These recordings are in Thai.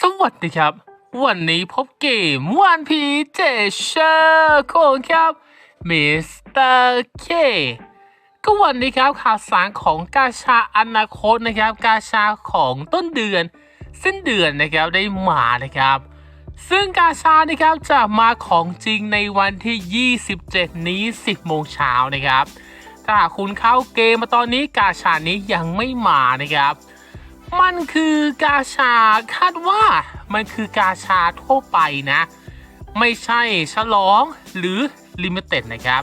สวัสดีครับ วันนี้พบเกมวันพีเจเชอร์ของครับมิสเตอร์เคก็วันนี้ครับข่าวสารของกาชาอนาคตนะครับ กาชาของต้นเดือนสิ้นเดือนนะครับได้มานะครับ ซึ่งกาชานะครับจะมาของจริงในวันที่ 27 นี้ 10 โมงเช้านะครับ ถ้าหากคุณเข้าเกมมาตอนนี้กาชานี้ยังไม่มานะครับ มันคือกาชาคาดว่ามันคือกาชาทั่วไปนะ ไม่ใช่ฉลองหรือลิมิเต็ดนะครับ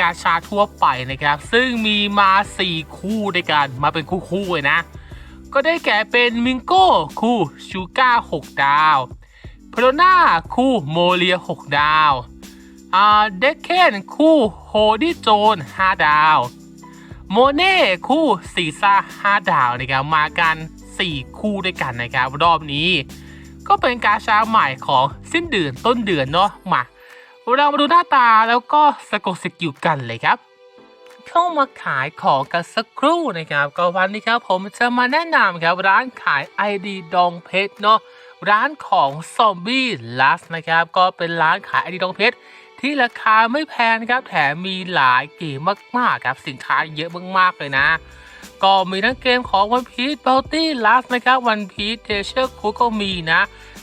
กาชาทั่วไปนะครับ ซึ่งมีมา 4 คู่ด้วยกันมาเป็นคู่ๆเลยนะ ก็ได้แก่เป็นมิงโก้คู่ชูก้า6 ดาวเพโลนาคู่โมเลีย 6 ดาวเด็กเคนคู่โฮดี้โจน 5 ดาว โมเน่คู่ซีซ่า5ดาวนะครับมากัน 4 คู่ด้วยกันนะครับ รอบนี้ ก็เป็นการช้าใหม่ของสิ้นเดือนต้นเดือนเนาะมา เรามาดูหน้าตาแล้วก็สะกดสกิลกันเลยครับ เข้ามาขายของกันสักครู่นะครับ ก็วันนี้ครับผมจะมาแนะนำครับร้านขาย ID ดองเพชรเนาะร้านของซอมบี้ลัสนะครับ ก็เป็นร้านขาย ID ดองเพชร ที่ราคาไม่แพงครับแถมมีหลายเกมมากๆครับสินค้าเยอะมากๆเลยนะ ก็มีทั้งเกมของ One Piece Bounty Last นะครับ One Piece Treasure Cruise ก็มีนะ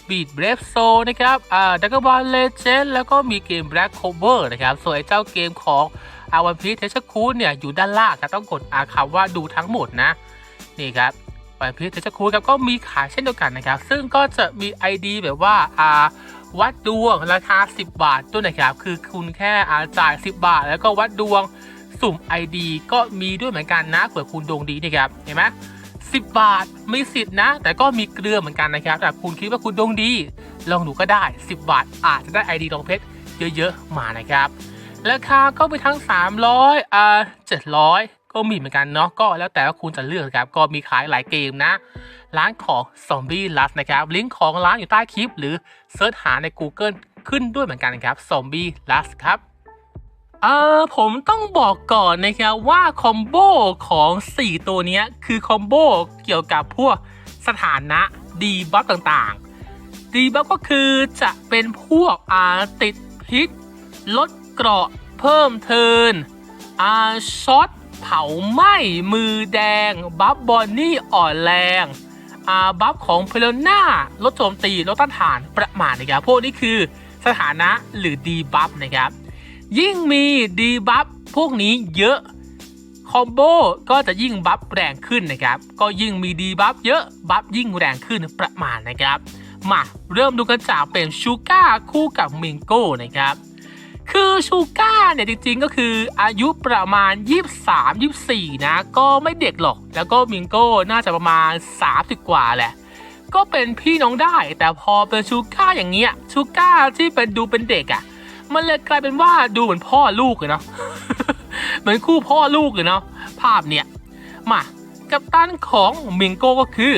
Beat Brave Soul นะครับอ่า Dragon Ball Legend แล้วก็มีเกม Black Clover นะครับ ส่วนไอ้เจ้าเกมของอา One Piece Treasure Cruise เนี่ย อยู่ด้านล่างครับต้องกดอาคำว่าดูทั้งหมดนะ นี่ครับ One Piece Treasure Cruise ครับก็มีขายเช่นเดียวกันนะครับ ซึ่งก็จะมี ID แบบว่าอ่า วัดดวงราคา 10 บาทด้วยนะครับ คือคุณแค่อาจ่าย 10 บาท แล้วก็วัดดวงสุ่ม ID ก็มีด้วยเหมือนกันนะเผื่อคุณดวงดีนะครับเห็นไหม10บาทมีสิทธิ์นะ แต่ก็มีเกลือเหมือนกันนะครับแต่คุณคิดว่าคุณดวงดี ลองดูก็ได้ 10 บาท อาจจะได้ ID ดองเพชรเยอะๆมานะครับราคาก็มีทั้ง 300อ่า700 ก็มีเหมือนกันเนาะก็แล้วแต่ว่าคุณจะเลือกครับก็มีขายหลายเกมนะ ร้านของ Zombie Lust นะครับ ลิงก์ของร้านอยู่ใต้คลิป หรือเซิร์ชหาใน Google ขึ้นด้วยเหมือนกันครับ Zombie Lust ครับเอ่อผมต้องบอกก่อนนะครับว่าคอมโบของ 4 ตัวนี้คือคอมโบเกี่ยวกับพวกสถานะดีบัฟต่างๆ ดีบัฟก็คือจะเป็นพวกอาติดพิษลดเกราะเพิ่มเทินอาช็อตเผาไหม้มือแดง บัฟบอนนี่อ่อนแรง บัฟของเพลน่าลดโจมตีลดต้านทานประมาณนะครับพวกนี้คือสถานะหรือดีบัฟนะครับ ยิ่งมีดีบัฟพวกนี้เยอะคอมโบก็จะยิ่งบัฟแรงขึ้นนะครับ ก็ยิ่งมีดีบัฟเยอะบัฟยิ่งแรงขึ้นประมาณนะครับ มาเริ่มดูกันจากเป็นชูก้าคู่กับมิงโก้นะครับ คือชูก้าเนี่ยจริงๆก็คืออายุประมาณ 23 24 นะ ก็ไม่เด็กหรอก แล้วก็มิงโก้น่าจะประมาณ 30 กว่าแหละ ก็เป็นพี่น้องได้ แต่พอเป็นชูก้าอย่างเงี้ยชูก้าที่เป็นดูเป็นเด็กอะ่ะ มันเลยกลายเป็นว่าดูเหมือนพ่อลูกเลยเนาะเหมือนคู่พ่อลูกเลยเนาะภาพเนี่ย มากับตันของมิงโก้ก็คือ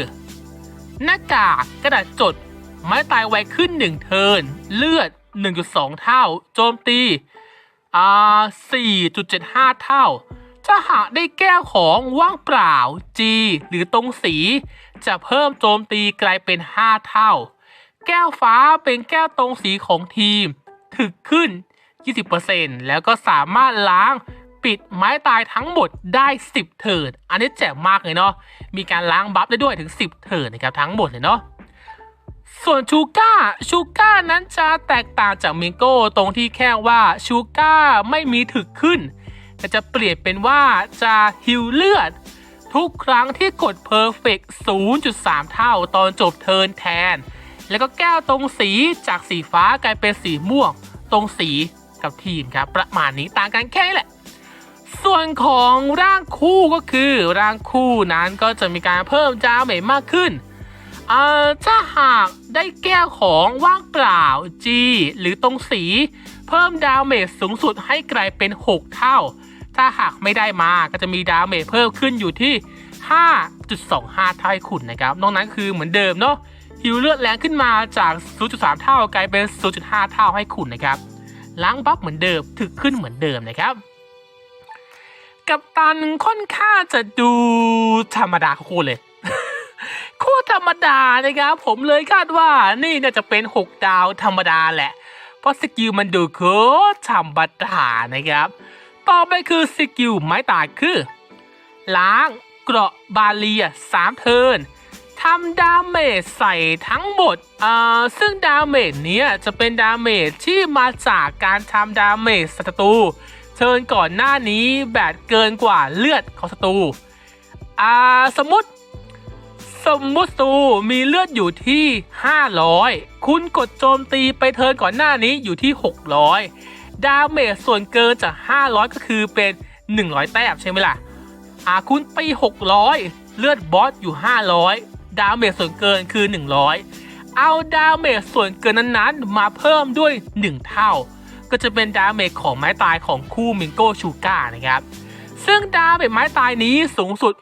หน้ากากกระดาษจด ไม้ตายไวขึ้น1เทินเลือด 1.2 เท่า โจมตีอ่า4.75 เท่า ถ้าหากได้แก้วของว่างเปล่า G หรือตรงสี จะเพิ่มโจมตีกลายเป็น 5 เท่า แก้วฟ้าเป็นแก้วตรงสีของทีม ถึกขึ้น 20%แล้วก็สามารถล้างปิดไม้ตายทั้งหมดได้ 10เทิร์นอันนี้แจ๋มากเลยเนาะ มีการล้างบัฟได้ด้วยถึง 10เทิร์นนะครับทั้งหมดเลยเนาะ ส่วนชูก้าชูก้านั้นจะแตกต่างจากมิงโก้ตรงที่แค่ว่าชูก้าไม่มีถึกขึ้น แต่จะเปลี่ยนเป็นว่าจะฮิวเลือด ทุกครั้งที่กด Perfect 0.3 เท่าตอนจบเทิร์นแทน แล้วก็แก้วตรงสีจากสีฟ้ากลายเป็นสีม่วง ตรงสีกับทีมครับประมาณนี้ต่างกันแค่นี้แหละส่วนของร่างคู่ก็คือร่างคู่นั้นก็จะมีการเพิ่มจ้าเมจมากขึ้น เอ่อถ้าหากได้แก้วของว่างเปล่า G หรือตรงสี เพิ่มดาเมจสูงสุดให้กลายเป็น 6 เท่า ถ้าหากไม่ได้มาก็จะมีดาเมจเพิ่มขึ้นอยู่ที่ 5.25 เท่าให้คุณนะครับ นอกนั้นคือเหมือนเดิมเนาะฮิวเลือดแรงขึ้นมาจาก 0.3 เท่ากลายเป็น 0.5 เท่าให้คุณนะครับล้างบัฟเหมือนเดิมถึกขึ้นเหมือนเดิมนะครับ กับตันค่อนข้างจะดูธรรมดาโคตรเลย ธรรมดานะครับ ผมเลยคาดว่านี่น่าจะเป็น 6 ดาวธรรมดาแหละ เพราะสกิลมันดูโคตรธรรมดานะครับ ต่อไปคือสกิลไม้ตายคือ ล้างเกราะบาเลีย3เทินทำดาเมจใส่ทั้งหมดอ่าซึ่งดาเมจเนี้ยจะเป็นดาเมจที่มาจากการทำดาเมจศัตรูเทิร์นก่อนหน้านี้แบบเกินกว่าเลือดของศัตรูอ่าสมมติ สมมุติศัตรูมีเลือดอยู่ที่ 500 คุณกดโจมตีไปเทินก่อนหน้านี้อยู่ที่ 600 ดาเมจส่วนเกินจาก 500 ก็คือเป็น 100 แต้มใช่ไหมล่ะอาคุณไป 600 เลือดบอสอยู่ 500 ดาเมจส่วนเกินคือ 100 เอาดาเมจส่วนเกินนั้นๆ มาเพิ่มด้วย 1 เท่า ก็จะเป็นดาเมจของไม้ตายของคู่มิงโกชูก้านะครับ ซึ่งดาเมจไม้ตายนี้สูงสุด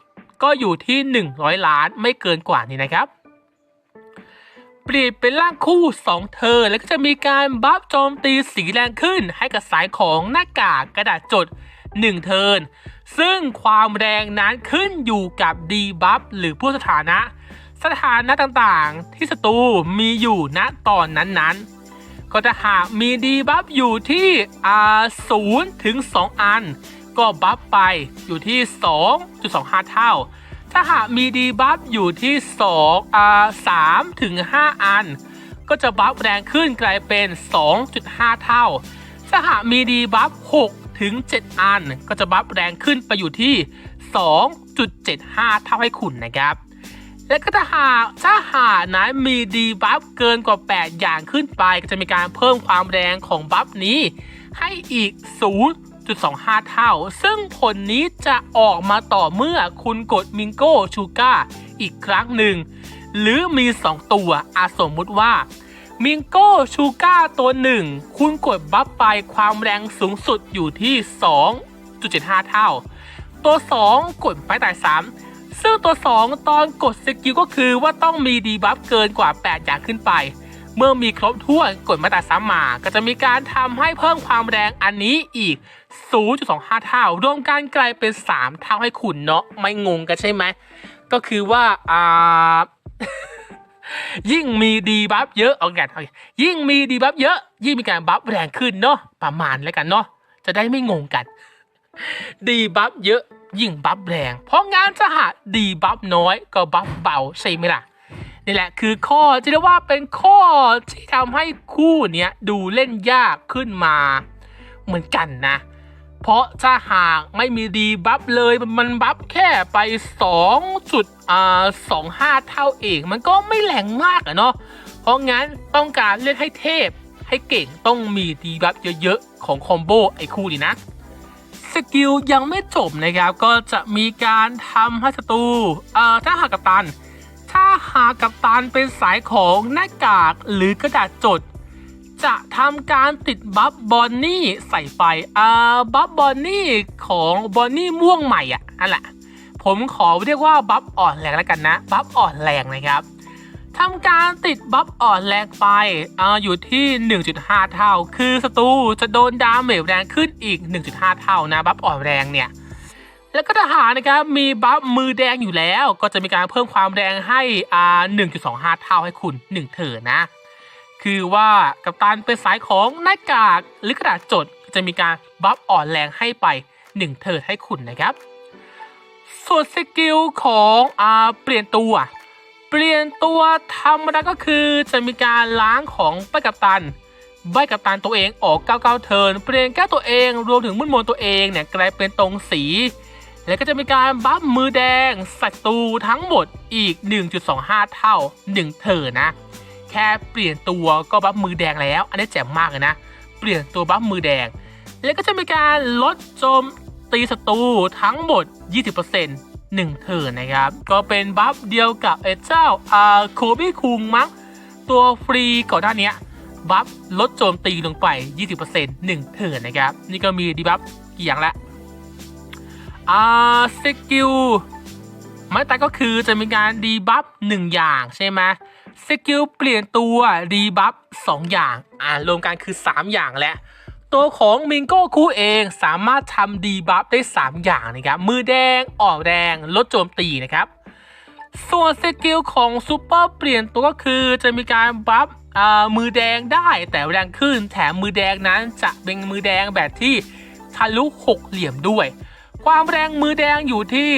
ก็อยู่ที่ 100 ล้านไม่เกินกว่านี้นะครับเปลี่ยนเป็นร่างคู่ 2 เธอ แล้วก็จะมีการบัฟโจมตีสีแรงขึ้นให้กับสายของหน้ากากกระดาษจด 1 เทิน ซึ่งความแรงนั้นขึ้นอยู่กับดีบัฟหรือผู้สถานะ สถานะต่างๆ ที่ศัตรูมีอยู่ณตอนนั้นๆ ก็ถ้าหากมีดีบัฟอยู่ที่อ่าศูนย์ถึง 2 อัน ก็บัฟไปอยู่ที่ 2.25 เท่า ถ้าหากมีดีบัฟอยู่ที่2อ่า3ถึง 5 อัน ก็จะบัฟแรงขึ้นกลายเป็น 2.5 เท่า ถ้าหากมีดีบัฟ6ถึง 7 อัน ก็จะบัฟแรงขึ้นไปอยู่ที่ 2.75 เท่าให้คุณนะครับและก็ถ้าหากถ้าหากนั้นมีดีบัฟเกินกว่า 8 อย่างขึ้นไป ก็จะมีการเพิ่มความแรงของบัฟนี้ ให้อีก 0.25 เท่า ซึ่งผลนี้จะออกมาต่อเมื่อคุณกดมิงโก้ชูก้าอีกครั้งหนึ่ง หรือมี 2 ตัวอาสมมุติว่ามิงโก้ชูก้าตัวหนึ่งคุณกดบัฟไปความแรงสูงสุดอยู่ที่ 2.75 เท่า ตัว 2 กดไปแต่3ซึ่งตัว 2 ตอนกดสกิลก็คือว่าต้องมีดีบัฟเกินกว่า 8 อย่างขึ้นไป เมื่อมีครบถ้วนกดมาแต่ซ้ำมา ก็จะมีการทำให้เพิ่มความแรงอันนี้อีก 0.25 เท่ารวมกันกลายเป็น 3 เท่าให้คุณเนาะไม่งงกันใช่ไหม ก็คือว่าอ่ายิ่งมีดีบัฟเยอะเอาแกนเอาแกนยิ่งมีดีบัฟเยอะ ยิ่งมีการบัฟแรงขึ้นเนาะประมาณแล้วกันเนาะจะได้ไม่งงกัน ดีบัฟเยอะยิ่งบัฟแรง เพราะงานจะหาดีบัฟน้อยก็บัฟเบาใช่ไหมล่ะนี่แหละคือข้อที่เรียกว่าเป็นข้อที่ทำให้คู่เนี้ยดูเล่นยากขึ้นมา เหมือนกันนะ เพราะถ้าหากไม่มีดีบัฟเลยมันบัฟแค่ไป2จุดอ่าสองห้าเท่าเองมันก็ไม่แรงมากอะเนาะเพราะงั้นต้องการเล่นให้เทพให้เก่งต้องมีดีบัฟเยอะๆ ของคอมโบไอ้คู่นี้นะสกิลยังไม่จบนะครับก็จะมีการทำให้ศัตรูเอ่อถ้าหากกัปตัน ถ้าหากกัปตันเป็นสายของหน้ากากหรือกระดาษจด จะทำการติดบัฟบอนนี่ใส่ไปอ่าบัฟบอนนี่ของบอนนี่ม่วงใหม่อะนั่นแหละผมขอเรียกว่าบัฟอ่อนแรงแล้วกันนะ บัฟอ่อนแรงนะครับทำการติดบัฟอ่อนแรงไปอ่าอยู่ที่ 1.5 เท่า คือศัตรูจะโดนดาเมจแรงขึ้นอีก 1.5 เท่านะบัฟอ่อนแรงเนี่ยแล้วก็ทหารนะครับมีบัฟมือแดงอยู่แล้ว ก็จะมีการเพิ่มความแรงให้อ่า1.25 เท่าให้คุณ 1 เถินนะ คือว่ากัปตันเป็นสายของหน้ากากหรือกระดาษจดจะมีการบัฟอ่อนแรงให้ไป 1 เทิร์นให้คุณนะครับ ส่วนสกิลของอ่าเปลี่ยนตัว เปลี่ยนตัวธรรมดาก็คือจะมีการล้างของใบกัปตันใบกัปตันตัวเองออก 99 เทิร์น เปลี่ยนแก้วตัวเอง รวมถึงมุ่นมนตัวเองเนี่ยกลายเป็นตรงสี แล้วก็จะมีการบัฟมือแดงศัตรูทั้งหมดอีก 1.25 เท่า 1 เทิร์นนะ แค่เปลี่ยนตัวก็บัฟมือแดงแล้ว อันนี้แจ่มมากเลยนะ เปลี่ยนตัวบัฟมือแดง แล้วก็จะมีการลดโจมตีศัตรูทั้งหมด 20% 1เทิร์นนะครับ ก็เป็นบัฟเดียวกับไอ้เจ้าอ่าโคบี้คุงมั้ง ตัวฟรีก่อนหน้านี้บัฟลดโจมตีลงไป 20% 1เทิร์นนะครับ นี่ก็มีดีบัฟกี่อย่างละอ่าสกิลไม้ตายก็คือจะมีการดีบัฟหนึ่งอย่างใช่ไหม สกิลเปลี่ยนตัวดีบัฟสองอย่างอ่ารวมกันคือ 3 อย่างและ ตัวของมิงโก้คูเองสามารถทำดีบัฟได้ 3 อย่างนะครับ มือแดงออนแรงลดโจมตีนะครับ ส่วนสกิลของซูเปอร์เปลี่ยนตัวก็คือจะมีการบัฟอ่ามือแดงได้แต่แรงขึ้น แถมมือแดงนั้นจะเป็นมือแดงแบบที่ทะลุหกเหลี่ยมด้วย ความแรงมือแดงอยู่ที่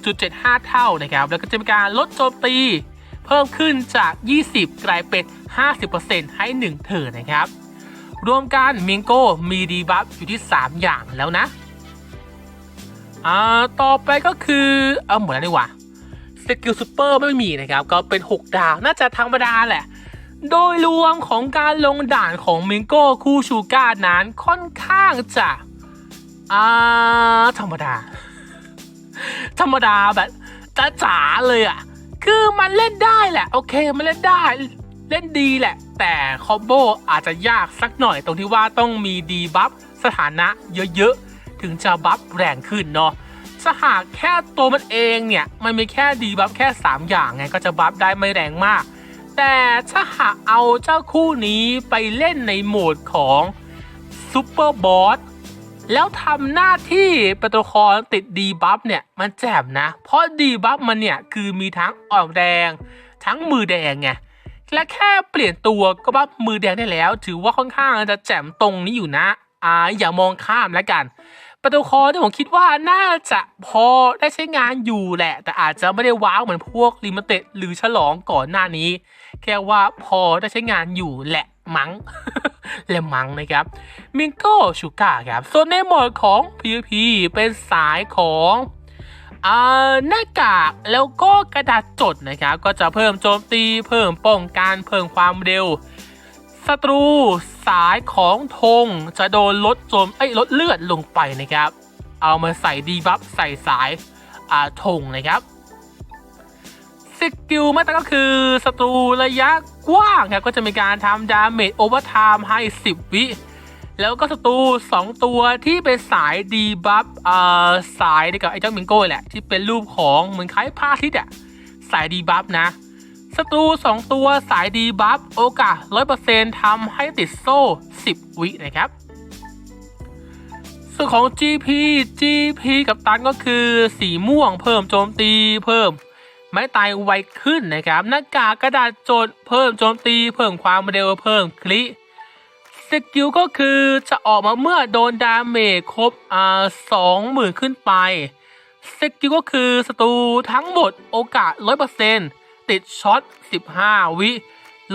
1.75 เท่านะครับ แล้วก็จะมีการลดโจมตี เพิ่มขึ้นจาก 20 กลายเป็น 50%ให้ 1 เทิร์นนะครับ รวมกันมิงโก้มีดีบัฟอยู่ที่ 3 อย่างแล้วนะ อ่า ต่อไปก็คือ เอาหมดแล้วดีกว่า สกิลซูเปอร์ไม่มีนะครับ ก็เป็น 6 ดาว น่าจะธรรมดาแหละ โดยรวมของการลงด่านของมิงโก้คู่ชูการ์นั้นค่อนข้างจะ อ่า ธรรมดา ธรรมดาแบบจ้าจ๋าเลยอะ คือมันเล่นได้แหละ โอเคมันเล่นได้ เล่นดีแหละ แต่คอมโบอาจจะยากสักหน่อยตรงที่ว่าต้องมีดีบัฟสถานะเยอะๆ ถึงจะบัฟแรงขึ้นเนาะถ้าหากแค่ตัวมันเองเนี่ย มันมีแค่ดีบัฟแค่ 3 อย่างไงก็จะบัฟได้ไม่แรงมาก แต่ถ้าหากเอาเจ้าคู่นี้ไปเล่นในโหมดของซูเปอร์บอส แล้วทำหน้าที่เป็นตัวละครติดดีบัฟเนี่ยมันแจ่มนะ เพราะดีบัฟมันเนี่ยคือมีทั้งอ่อนแรงทั้งมือแดงไงและแค่เปลี่ยนตัวก็บัฟมือแดงได้แล้ว ถือว่าค่อนข้างจะแจ่มตรงนี้อยู่นะอ่าอย่ามองข้ามแล้วกันป็นตัวละครที่ผมคิดว่าน่าจะพอได้ใช้งานอยู่แหละ แต่อาจจะไม่ได้ว้าวเหมือนพวกลิมิเต็ดหรือฉลองก่อนหน้านี้ แค่ว่าพอได้ใช้งานอยู่แหละ มังและมังนะครับมิงโก้ชูก้าครับ ส่วนในหมดของ PVP เป็นสายของอหน้ากากแล้วก็กระดาษจดนะครับ ก็จะเพิ่มโจมตีเพิ่มป้องกันเพิ่มความเร็วศัตรูสายของธงจะโดนลดโจมไอ้ลดเลือดลงไปนะครับ เอามาใส่ดีบัฟใส่สายอ่าธงนะครับ สกิลมาตรก็คือศัตรูระยะกว้างครับก็จะมีการทำดาเมจโอเวอร์ไทม์ให้ 10 วิ แล้วก็ศัตรู2 ตัวที่เป็นสายดีบัฟอ่าสายเดียวกับไอ้เจ้ามิงโก้แหละ ที่เป็นรูปของเหมือนคล้ายพระอาทิตย์อะสายดีบัฟนะศัตรู 2 ตัวสายดีบัฟโอกาส 100%ทำให้ติดโซ่ 10 วินะครับส่วนของ GP GP กับตันก็คือสีม่วงเพิ่มโจมตีเพิ่ม ไม้ตายไวขึ้นนะครับ หน้ากากกระดาษโจดเพิ่มโจมตี เพิ่มความเร็วเพิ่มคลิสกิลก็คือจะออกมาเมื่อโดนดาเมจครบอ่าสองหมื่นขึ้นไปสกิลก็คือศัตรูทั้งหมดโอกาส 100%ติดช็อต 15 วิ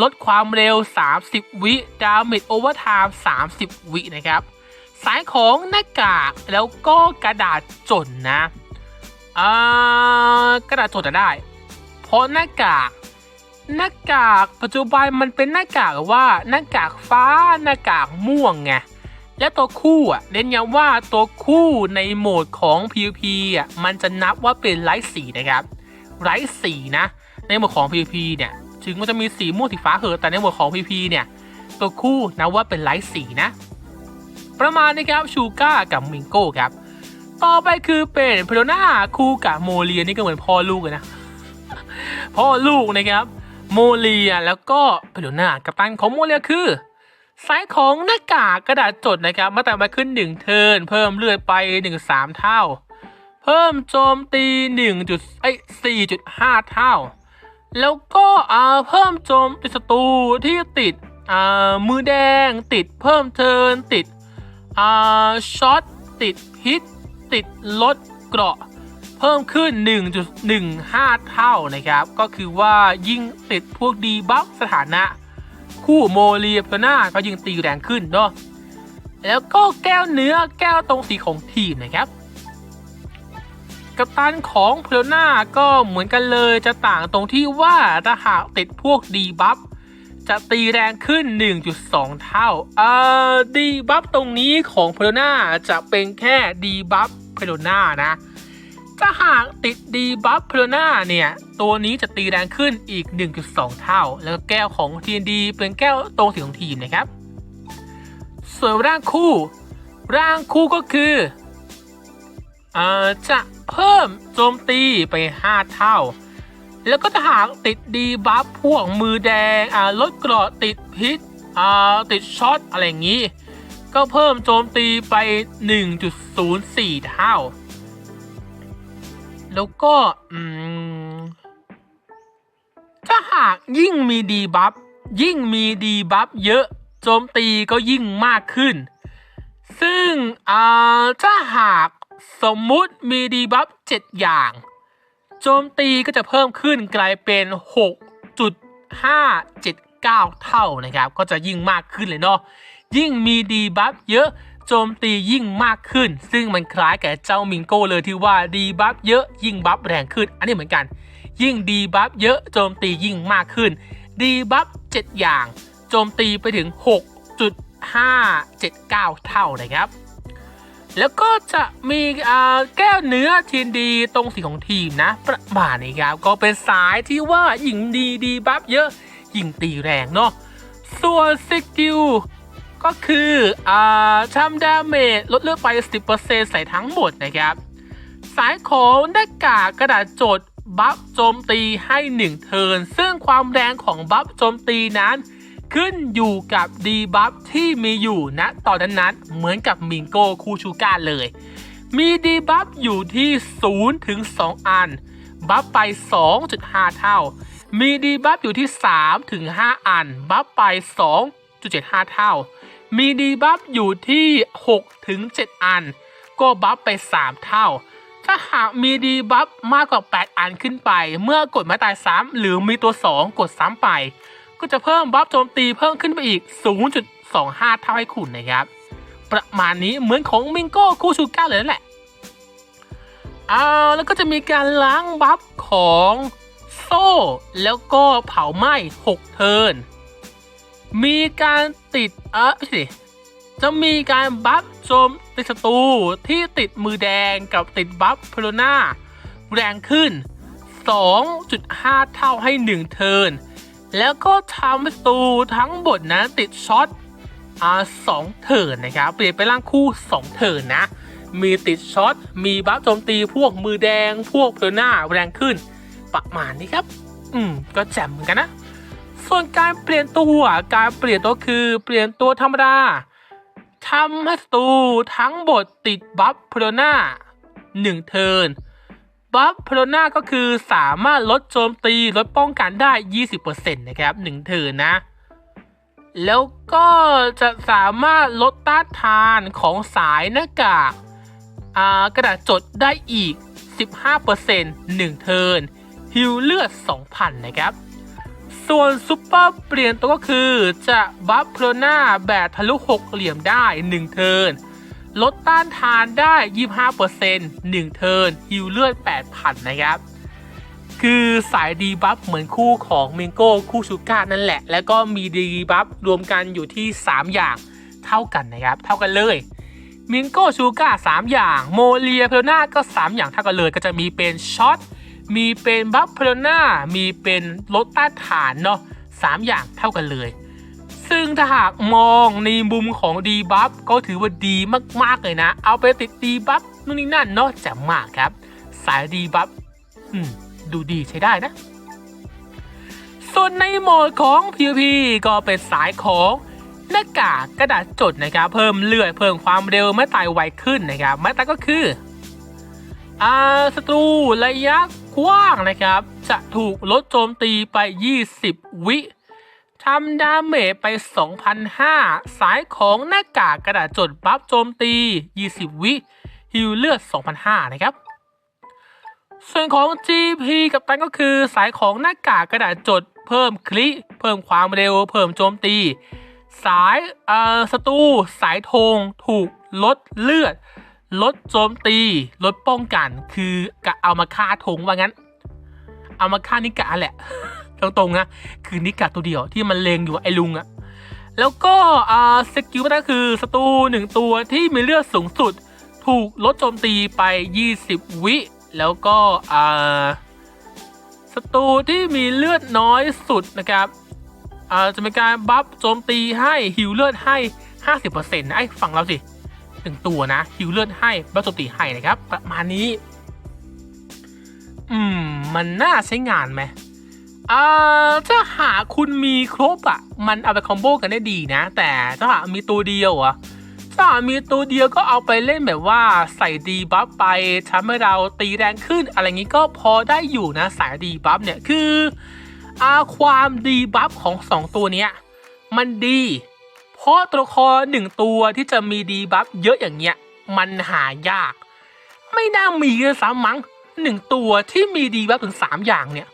ลดความเร็ว 30 วิ ดาเมจโอเวอร์ไทม์ 30 วินะครับ สายของหน้ากากแล้วก็กระดาษจดนะ อ่ากระดาษจดจะได้ เพราะหน้ากาก หน้ากากปัจจุบันมันเป็นหน้ากากว่าหน้ากากฟ้าหน้ากากม่วงไงและตัวคู่อะเน้นย้ำว่าตัวคู่ในโหมดของ PVP อะมันจะนับว่าเป็นไร้สีนะครับไร้สีนะ ในโหมดของ PVP เนี่ยถึงมันจะมีสีม่วงสีฟ้าเหอะแต่ในโหมดของ PVP เนี่ยตัวคู่นับว่าเป็นไร้สีนะ ประมาณนี้ครับชูก้ากับมิงโก้ครับ ต่อไปคือเป็นเพโลนาคู่กับโมเลียนี่ก็เหมือนพ่อลูกเลยนะ พ่อลูกนะครับโมเลียแล้วก็เพโลนากัปตันของโมเลียคือสายของหน้ากากกระดาษจดนะครับมาแต่มาขึ้นหนึ่งเทิร์นเพิ่มเลือดไปหนึ่งสามเท่า เพิ่มโจมตีหนึ่งจุดไอ้สี่จุดห้าเท่า แล้วก็อ่าเพิ่มโจมตีศัตรูที่ติดอ่ามือแดงติดเพิ่มเทิร์นติดอ่าช็อตติดฮิต ติดลดเกราะเพิ่มขึ้น 1.15 เท่านะครับ ก็คือว่ายิ่งติดพวกดีบัฟสถานะ คู่โมเลียเพลนาก็ยิ่งตีแรงขึ้นเนาะแล้วก็แก้วเนื้อแก้วตรงสีของทีมนะครับกัปตันของเพลนาก็เหมือนกันเลยจะต่างตรงที่ว่าถ้าหากติดพวกดีบัฟจะตีแรงขึ้น 1.2 เท่า เอ่อ ดีบัฟตรงนี้ของเพลนาจะเป็นแค่ดีบัฟ เพลนานะถ้าหากติดดีบัฟเพลนาเนี่ย ตัวนี้จะตีแรงขึ้นอีก 1.2 เท่า แล้วก็แก้วของ TND เป็นแก้วตรงสีของทีมนะครับ ส่วนร่างคู่ ร่างคู่ก็คือจะเพิ่มโจมตีไป 5 เท่า แล้วก็ถ้าหากติดดีบัฟพวกมือแดงอ่าลดเกราะติดพิษอ่าติดช็อตอะไรอย่างนี้ ก็เพิ่มโจมตีไป 1.04 เท่า แล้วก็ถ้าหากยิ่งมีดีบัฟยิ่งมีดีบัฟเยอะโจมตีก็ยิ่งมากขึ้น ซึ่งถ้าหากสมมุติมีดีบัฟ7อย่าง โจมตีก็จะเพิ่มขึ้นกลายเป็น 6.579 เท่านะครับ ก็จะยิ่งมากขึ้นเลยเนาะ ยิ่งมีดีบัฟเยอะโจมตียิ่งมากขึ้น ซึ่งมันคล้ายกับเจ้ามิงโก้เลยที่ว่าดีบัฟเยอะยิ่งบัฟแรงขึ้น อันนี้เหมือนกัน ยิ่งดีบัฟเยอะโจมตียิ่งมากขึ้น ดีบัฟ7อย่าง โจมตีไปถึง 6.579 เท่านะครับ แล้วก็จะมีแก้วเนื้อทีนดีตรงสีของทีมนะ ประมาณนี้ครับก็เป็นสายที่ว่ายิ่งดีดีบัฟเยอะยิ่งตีแรงเนาะส่วนสกิล ก็คืออ่าทำดาเมจลดเลือดไป 10%ใส่ทั้งหมดนะครับ สายของหน้ากากกระดาษจดบัฟโจมตีให้ 1 เทิร์น ซึ่งความแรงของบัฟโจมตีนั้น ขึ้นอยู่กับดีบัฟที่มีอยู่นะตอนนั้นๆเหมือนกับมิงโก้คูชูก้าเลย มีดีบัฟอยู่ที่ 0 ถึง 2 อัน บัฟไป 2.5 เท่า มีดีบัฟอยู่ที่ 3 ถึง 5 อัน บัฟไป 2.75 เท่า มีดีบัฟอยู่ที่ 6 ถึง 7 อัน ก็บัฟไป 3 เท่า ถ้าหากมีดีบัฟมากกว่า 8 อันขึ้นไป เมื่อกดไม้ตายซ้ำหรือมีตัว 2 กดซ้ำไป ก็จะเพิ่มบัฟโจมตีเพิ่มขึ้นไปอีก 0.25 เท่าให้คุณนะครับ ประมาณนี้เหมือนของมิงโก้คูชูก้าเลยนั่นแหละเอาแล้วก็จะมีการล้างบัฟของโซ่ แล้วก็เผาไหม้ 6 เทิร์น มีการติดเออไม่ใช่ดิจะมีการบัฟโจมตีศัตรูที่ติดมือแดงกับติดบัฟเพโลนาแรงขึ้น 2.5 เท่าให้ 1 เทิร์นแล้วก็ทำศัตรูทั้งหมดนะติดช็อตอ่าสองเทิร์นนะครับ เปลี่ยนไปร่างคู่ 2 เทิร์นนะ มีติดช็อต มีบัฟโจมตีพวกมือแดง พวกเพลน่าแรงขึ้น ประมาณนี้ครับ อืม ก็แจ่มเหมือนกันนะ ส่วนการเปลี่ยนตัวการเปลี่ยนตัวคือเปลี่ยนตัวธรรมดาทำให้ศัตรูทั้งหมดติดบัฟเพลน่าหนึ่งเทิร์นบัฟเพลน่าก็คือสามารถลดโจมตีลดป้องกันได้ 20%นะครับ1เทิร์นนะ แล้วก็จะสามารถลดต้านทานของสายหน้ากากอ่ากระดาษจดได้อีก 15% 1 เทิร์นฮิวเลือด 2,000 นะครับ ส่วนซุปเปอร์เปลี่ยนตัวก็คือจะบัฟเพลน่าแบบทะลุหกเหลี่ยมได้ 1 เทิร์นลดต้านทานได้ 25% 1 เทิร์นฮิวเลือด 8,000 นะครับ คือสายดีบัฟเหมือนคู่ของมิงโก้คู่ชูก้านั่นแหละ แล้วก็มีดีบัฟรวมกันอยู่ที่ 3 อย่างเท่ากันนะครับ เท่ากันเลยมิงโก้ชูก้า3อย่าง โมเลียเพลนาก็ 3 อย่างเท่ากันเลย ก็จะมีเป็นช็อต มีเป็นบัฟเพลนามีเป็นลดต้านทานเนาะสามอย่างเท่ากันเลย ซึ่งถ้าหากมองในมุมของดีบัฟก็ถือว่าดีมากๆเลยนะ เอาไปติดดีบัฟนู่นนี่นั่นเนาะแจ่มมากครับ สายดีบัฟอืมดูดีใช้ได้นะ ส่วนในโหมดของ PVP ก็เป็นสายของหน้ากากกระดาษจดนะครับ เพิ่มเลือดเพิ่มความเร็วไม่ตายไวขึ้นนะครับไม่ตายก็คืออาศัตรูระยะ กว้างนะครับ จะถูกลดโจมตีไป 20 วิทำดาเมจไป2,500สายของหน้ากากกระดาษจดบัฟโจมตี 20 วิฮิวเลือด2,500นะครับ ส่วนของ GP กับตันก็คือสายของหน้ากากกระดาษจดเพิ่มคลิ เพิ่มความเร็ว เพิ่มโจมตี สายเอ่อศัตรูสายธงถูกลดเลือด ลดโจมตีลดป้องกัน คือกะเอามาฆ่าธงว่างั้น เอามาฆ่านิกะแหละ ตรงๆนะคือนิกะตัวเดียวที่มันเลงอยู่ไอ้ลุงอะแล้วก็อ่าสกิลก็คือศัตรูหนึ่งตัวที่มีเลือดสูงสุด ถูกลดโจมตีไป 20 วิ แล้วก็อ่าศัตรูที่มีเลือดน้อยสุดนะครับอ่าจะมีการบัฟโจมตีให้ฮิวเลือดให้ 50%นะไอ้ฝั่งเราสิ หนึ่งตัวนะฮิวเลือดให้บัฟตีให้นะครับ ประมาณนี้ อืม มันน่าใช้งานไหมอ่าถ้าหาคุณมีครบอะ มันเอาไปคอมโบกันได้ดีนะ แต่ถ้าหากมีตัวเดียวอะถ้าหากมีตัวเดียวก็เอาไปเล่นแบบว่าใส่ดีบัฟไปทำให้เราตีแรงขึ้น อะไรงี้ก็พอได้อยู่นะสายดีบัฟเนี่ยคืออาความดีบัฟของสองตัวเนี้ย มันดี เพราะตัวละครหนึ่งตัวที่จะมีดีบัฟเยอะอย่างเงี้ย มันหายาก ไม่น่ามีเลยซ้ำมั้งหนึ่งตัวที่มีดีบัฟถึงสามอย่างเนี่ย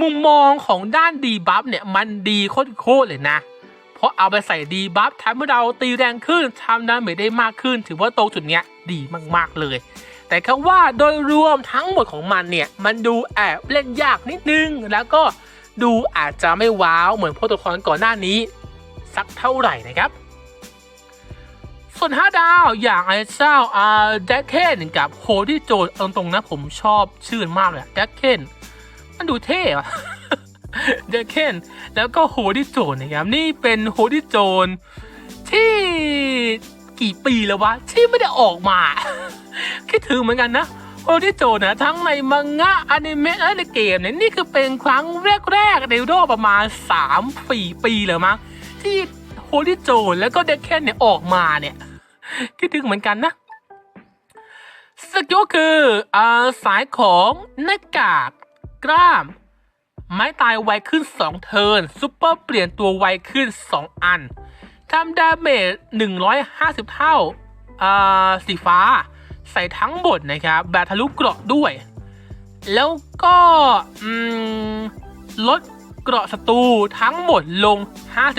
มุมมองของด้านดีบัฟเนี่ยมันดีโคตรๆเลยนะ เพราะเอาไปใส่ดีบัฟทำให้เราตีแรงขึ้นทำดาเมจได้มากขึ้น ถือว่าตรงจุดเนี้ยดีมากๆเลย แต่คำว่าโดยรวมทั้งหมดของมันเนี่ย มันดูแอบเล่นยากนิดนึง แล้วก็ดูอาจจะไม่ว้าวเหมือนพวกตัวละครก่อนหน้านี้ สักเท่าไหร่นะครับ ส่วน 5 ดาวอย่างไอ้เจ้าอาแจ็คเคนกับโฮดี้โจนเอาตรงๆนะผมชอบชื่อมากเลยแจ็คเคนมันดูเท่อะแจ็คเคนแล้วก็โฮดี้โจนนะครับ นี่เป็นโฮดี้โจนที่กี่ปีแล้ววะ ที่ไม่ได้ออกมา คิดถึงเหมือนกันนะโฮดี้โจนนะทั้งในมังงะอนิเมะและในเกมเนี่ยนี่คือเป็นครั้งแรก ๆ ในรอบประมาณ3-4ปีเลยมั้ง ที่โฮดี้โจนแล้วก็เด็กเคนเนี่ยออกมาเนี่ยคิดถึงเหมือนกันนะสกิลคืออาสายของหน้ากากกล้าม ไม้ตายไวขึ้น 2 เทิร์นซุปเปอร์เปลี่ยนตัวไวขึ้น 2 อันทำดาเมจ150 เท่าอ่าสีฟ้า ใส่ทั้งหมดนะครับ แบบทะลุเกราะด้วย แล้วก็อืมลด เกราะศัตรูทั้งหมดลง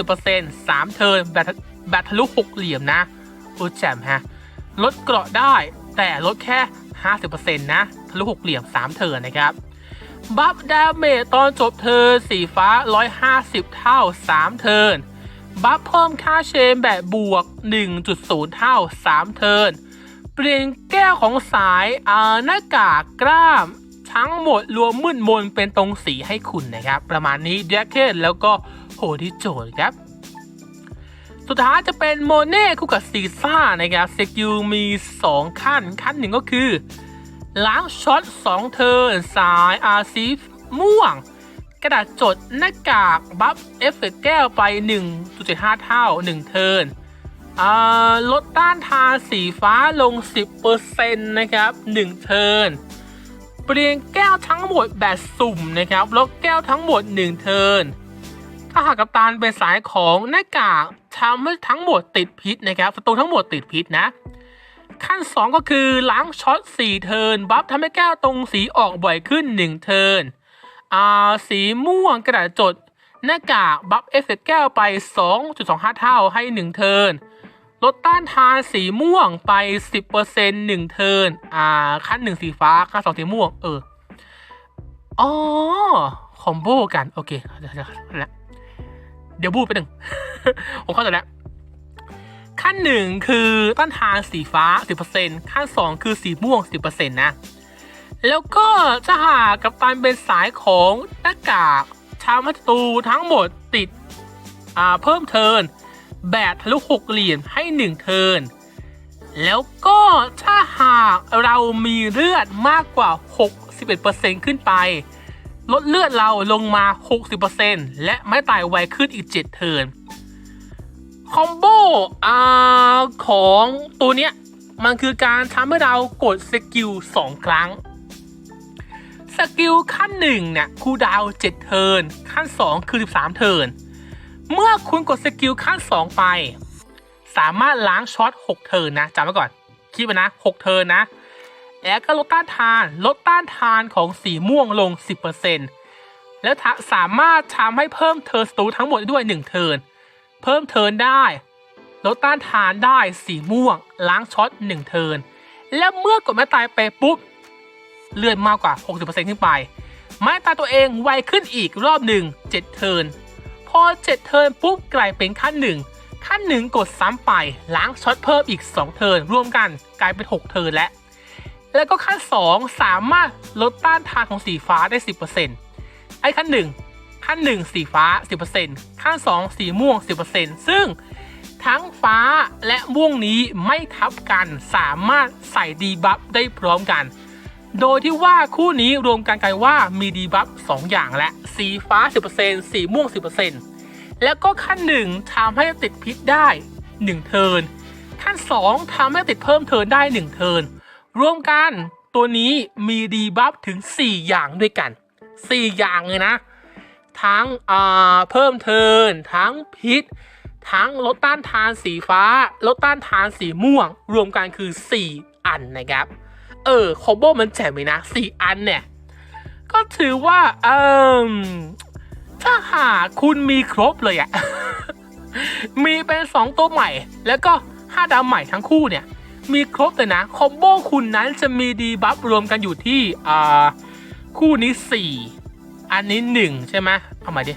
50% 3 เทิร์นแบบแบบทะลุหกเหลี่ยมนะโอ้แจ่มฮะ ลดเกราะได้แต่ลดแค่ 50%นะทะลุหกเหลี่ยม 3 เทิร์นนะครับ บัฟดาเมจตอนจบเทิร์นสีฟ้า 150 เท่า 3 เทิร์น บัฟเพิ่มค่าเชนแบบบวก 1.0 เท่า 3 เทิร์น เปลี่ยนแก้วของสายอาหน้ากากกล้าม ทั้งหมดรวมมืดมนเป็นตรงสีให้คุณนะครับ ประมาณนี้แจ็คเก็ตแล้วก็โฮดิโจนครับสุดท้ายจะเป็นโมเน่คู่กับซีซ่านะครับสกิลมี 2 ขั้น ขั้นหนึ่งก็คือ ล้างช็อต 2 เทิร์นสายอาซีฟม่วง กระดาษจดหน้ากากบัฟเอฟเฟกต์แก้วไป 1.75 เท่า 1 เทิร์นอ่าลดต้านทานสีฟ้าลง 10%นะครับ 1 เทิร์น เปลี่ยนแก้วทั้งหมดแบบสุ่มนะครับลดแก้วทั้งหมด 1 เทิร์นถ้าหากกัปตันเป็นสายของหน้ากากทำให้ทั้งหมดติดพิษนะครับศัตรูทั้งหมดติดพิษนะ ขั้น 2 ก็คือล้างช็อต4เทิร์นบัฟทำให้แก้วตรงสีออกบ่อยขึ้น 1 เทิร์นอ่าสีม่วงกระดาษจดหน้ากากบัฟเอฟเฟกแก้วไป 2.25 เท่าให้ 1 เทิร์น ลดต้านทานสีม่วงไป 10% 1 เทิร์นอ่า ขั้น 1 สีฟ้า ขั้น 2 สีม่วง เออ อ๋อ คอมโบกัน โอเคเดี๋ยวแล้วเดี๋ยวบูดไปหนึ่ง ผมเข้าใจแล้ว ขั้นหนึ่งคือต้านทานสีฟ้า 10%ขั้นสองคือสีม่วง 10%นะ แล้วก็จะหากับตันเป็นสายของหน้ากากชามัตตูทั้งหมดติด อ่า เพิ่มเทิร์น แบบทะลุหกเหลี่ยมให้1เทิร์นแล้วก็ถ้าหากเรามีเลือดมากกว่า 61%ขึ้นไป ลดเลือดเราลงมา 60%และไม่ตายไวขึ้นอีก 7 เทิร์นคอมโบอ่าของตัวเนี้ย มันคือการทำให้เรากดสกิล 2 ครั้ง สกิลขั้น1เนี่ยคูดาว 7 เทิร์นขั้น 2 คือ 13 เทิร์น เมื่อคุณกดสกิลขั้น2 ไป สามารถล้างช็อต6เทิร์นนะจำไว้ก่อน คิดไว้นะ 6 เทิร์นนะ แล้วก็ลดต้านทาน ลดต้านทานของสีม่วงลง 10%แล้วสามารถทำให้เพิ่มเทิร์นสตูทั้งหมดด้วย 1 เทิร์น เพิ่มเทิร์นได้ ลดต้านทานได้สีม่วง ล้างช็อต 1 เทิร์น แล้วเมื่อกดไม้ตายไปปุ๊บ เลื่อนมากกว่า 60%ขึ้นไป ไม้ตายตัวเองไวขึ้นอีกรอบหนึ่ง7เทิร์น พอ7เทิร์นปุ๊บกลายเป็นขั้นหนึ่งขั้นหนึ่งกดซ้ำไปล้างช็อตเพิ่มอีก 2 เทิร์นรวมกันกลายเป็น 6 เทิร์นแล้วแล้วก็ขั้น 2 สามารถลดต้านทานของสีฟ้าได้ 10%ไอ้ขั้น 1 ขั้น 1 สีฟ้า 10%ขั้น 2 สีม่วง 10%ซึ่งทั้งฟ้าและม่วงนี้ไม่ทับกันสามารถใส่ดีบัฟได้พร้อมกัน โดยที่ว่าคู่นี้รวมกันกลายว่ามีดีบัฟ2อย่างและ สีฟ้า 10%สีม่วง 10%แล้วก็ขั้น 1ทำให้ติดพิษได้ 1 เทิร์นขั้น 2ทำให้ติดเพิ่มเทิร์นได้ 1 เทิร์นรวมกันตัวนี้มีดีบัฟถึง 4 อย่างด้วยกัน 4 อย่างเลยนะ ทั้งอ่าเพิ่มเทินทั้งพิษ ทั้งลดต้านทานสีฟ้า ลดต้านทานสีม่วง รวมกันคือ 4 อันนะครับ เออคอมโบมันแจ๋มเลยนะ4อันเนี่ย ก็ถือว่าเออถ้าหากคุณมีครบเลยอะมีเป็น2ตัวใหม่ แล้วก็5ดาวใหม่ทั้งคู่เนี่ย มีครบเลยนะคอมโบคุณนั้นจะมีดีบัฟรวมกันอยู่ที่อ่าคู่นี้4อันนี้1ใช่ไหมเอาใหม่ดิ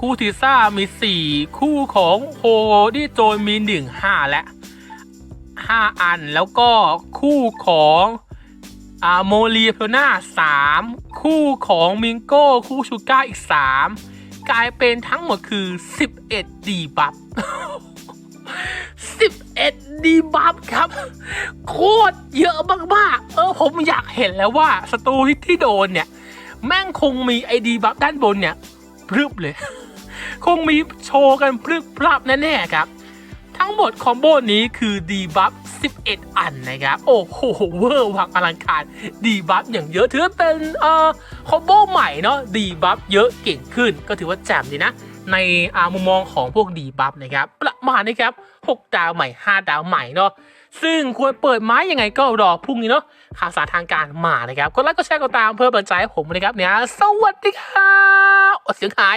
คู่ทีซ่ามี 4 คู่ของโฮดี้โจนมี 1 5 และ 5 อัน แล้วก็คู่ของอ่าโมลีเพลนา3คู่ของมิงโก้คู่ชูก้าอีก 3 กลายเป็นทั้งหมดคือ 11 ดีบัฟ11 ดีบัฟครับ โคตรเยอะมากๆ เออผมอยากเห็นแล้วว่าศัตรูที่ที่โดนเนี่ย แม่งคงมีไอดีบัฟด้านบนเนี่ยพรึบเลย คงมีโชว์กันพรึบพรับแน่ๆครับ ทั้งหมดคอมโบนี้คือดีบัฟ 11 อันนะครับ โอ้โหเวอร์วังอลังการดีบัฟอย่างเยอะถือว่าเป็นเอ่อคอมโบใหม่เนาะดีบัฟเยอะเก่งขึ้น ก็ถือว่าแจ่มดีนะ ในอามุมมองของพวกดีบัฟนะครับ ประมาณนี้ครับ 6 ดาวใหม่ 5 ดาวใหม่เนาะซึ่งควรเปิดไม้ยังไงก็รอพรุ่งนี้เนาะข่าวสารทางการมานะครับ ก็ไลค์ก็แชร์ก็ตามเพื่อเป็นใจให้ผมนะครับเนี่ยสวัสดีครับอ้เสียงหาย